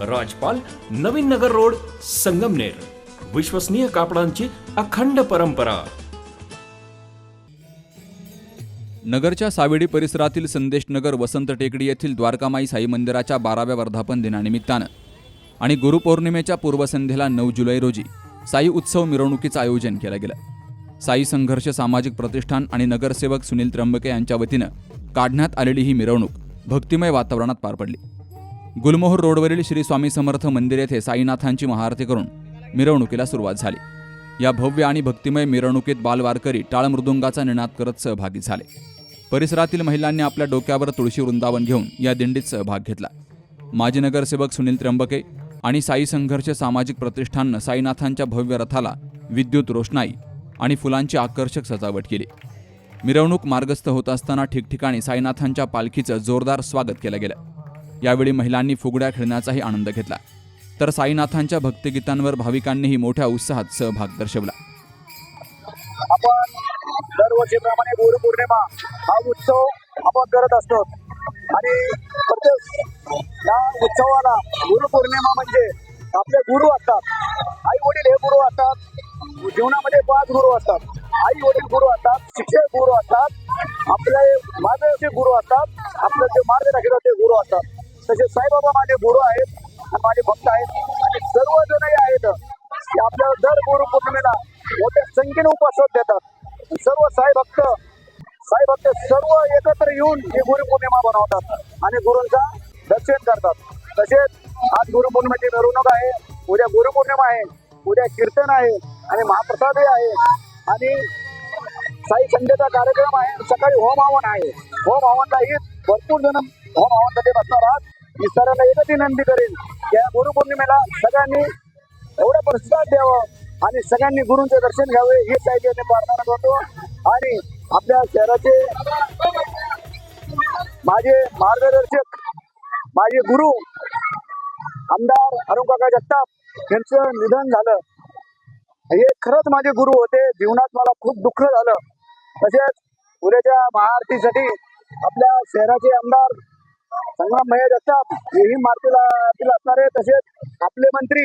राजपाल Navin Nagar road Sangamner. विश्वसनीय कापडांची अखंड परंपरा. नगरच्या सावेडी परिसरातील संदेश नगर वसंत टेकडी येथील द्वारकामाई साई मंदिराच्या बाराव्या वर्धापन दिनानिमित्तानं आणि गुरुपौर्णिमेच्या पूर्वसंध्येला नऊ जुलै रोजी साई उत्सव मिरवणुकीचं आयोजन केलं गेलं. साई संघर्ष सामाजिक प्रतिष्ठान आणि नगरसेवक सुनील त्र्यंबके यांच्या वतीनं काढण्यात आलेली ही मिरवणूक भक्तिमय वातावरणात पार पडली. गुलमोहर रोडवरील श्री स्वामी समर्थ मंदिर येथे साईनाथांची महाआरती करून मिरवणुकीला सुरुवात झाली. या भव्य आणि भक्तिमय मिरवणुकीत बालवारकरी टाळमृदुंगाचा निनाद करत सहभागी झाले. परिसरातील महिलांनी आपल्या डोक्यावर तुळशी वृंदावन घेऊन या दिंडीत सहभाग घेतला. माजी नगरसेवक सुनील त्र्यंबके आणि साई संघर्ष सामाजिक प्रतिष्ठाननं साईनाथांच्या भव्य रथाला विद्युत रोषणाई आणि फुलांची आकर्षक सजावट केली. मिरवणूक मार्गस्थ होत असताना ठिकठिकाणी साईनाथांच्या पालखीचं जोरदार स्वागत केलं गेलं. यावेळी महिलांनी फुगड्या खेळण्याचाही आनंद घेतला. तर साईनाथांच्या भक्तिगीतांवर भाविकांनीही मोठ्या उत्साहात सहभाग दर्शवला. आपण दरवर्षीप्रमाणे गुरुपौर्णिमा हा उत्सव आपण करत असतो. आणि प्रत्येक या उत्सवाला गुरुपौर्णिमा म्हणजे आपले गुरु असतात. आई वडील हे गुरु असतात. जीवनामध्ये पाच गुरु असतात. आई वडील गुरु असतात. शिक्षक गुरु असतात. आपले मार्गदर्शक गुरु असतात. आपलं जे मार्गदर्शक ते गुरु असतात. तसे साईबाबा माझे गुरु आहेत माझे भक्त आहेत आणि सर्वजणही आहेत. की आपल्या दर गुरुपौर्णिमेला मोठ्या संख्येने उपवास देतात. सर्व साई भक्त साई भक्त सर्व एकत्र येऊन ही गुरुपौर्णिमा बनवतात आणि गुरूंचा दर्शन करतात. तसेच आज गुरुपौर्णिमेची मिरवणूक आहे. उद्या गुरुपौर्णिमा आहे. उद्या कीर्तन आहे आणि महाप्रसादही आहे. आणि साई संध्याचा कार्यक्रम आहे. सकाळी होम हवन आहे. होम हवनलाही भरपूर जण हो, होम हवनसाठी बसणार आहात विस्तारांना सरांना एकच विनंती करेन या गुरुपौर्णिमेला सगळ्यांनी एवढं प्रसाद द्यावं आणि सगळ्यांनी गुरूंचे दर्शन घ्यावे हे साहित्याने प्रार्थना करतो आणि आपल्या शहराचे माझे मार्गदर्शक माझे गुरु आमदार अरुण काका जगताप यांचं निधन झालं. हे खरंच माझे गुरु होते. जीवनात मला खूप दुःख झालं. तसेच उद्याच्या महाआरतीसाठी आपल्या शहराचे आमदार संग्राम भैया जगताप हेही मारतीला आरतीला असणार आहे तसेच आपले मंत्री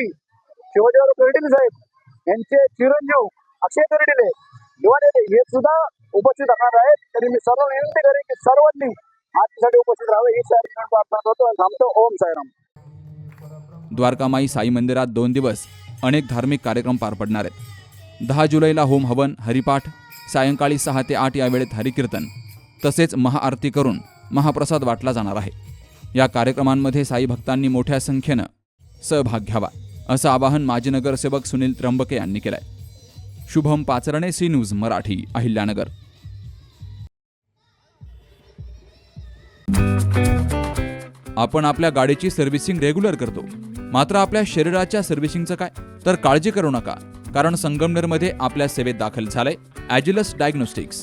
शिवजीराव कर्डिले साहेब यांचे चिरंजीव अक्षय कर्डिले युवा हे सुद्धा उपस्थित असणार आहेत. तरी मी सर्व विनंती करेन की सर्वांनी आरतीसाठी उपस्थित राहावे. ही सारी प्रार्थना करतो. थांबतो. ओम साईराम. द्वारकामाई साई मंदिरात दोन दिवस अनेक धार्मिक कार्यक्रम पार पडणार आहेत. दहा जुलैला होम हवन हरिपाठ सायंकाळी सहा ते आठ या वेळेत हरिकीर्तन तसेच महाआरती करून महाप्रसाद वाटला जाणार आहे. या कार्यक्रमांमध्ये साई भक्तांनी मोठ्या संख्येनं सहभाग घ्यावा असं आवाहन माजी नगरसेवक सुनील त्र्यंबके यांनी केलंय. Shubham Pacharne C news Marathi Ahilyanagar. आपण आपल्या गाडीची सर्व्हिसिंग रेग्युलर करतो. मात्र आपल्या शरीराच्या सर्व्हिसिंगचं काय? तर काळजी करू नका कारण संगमनेरमध्ये आपल्या सेवेत दाखल झालंय Agilus diagnostics.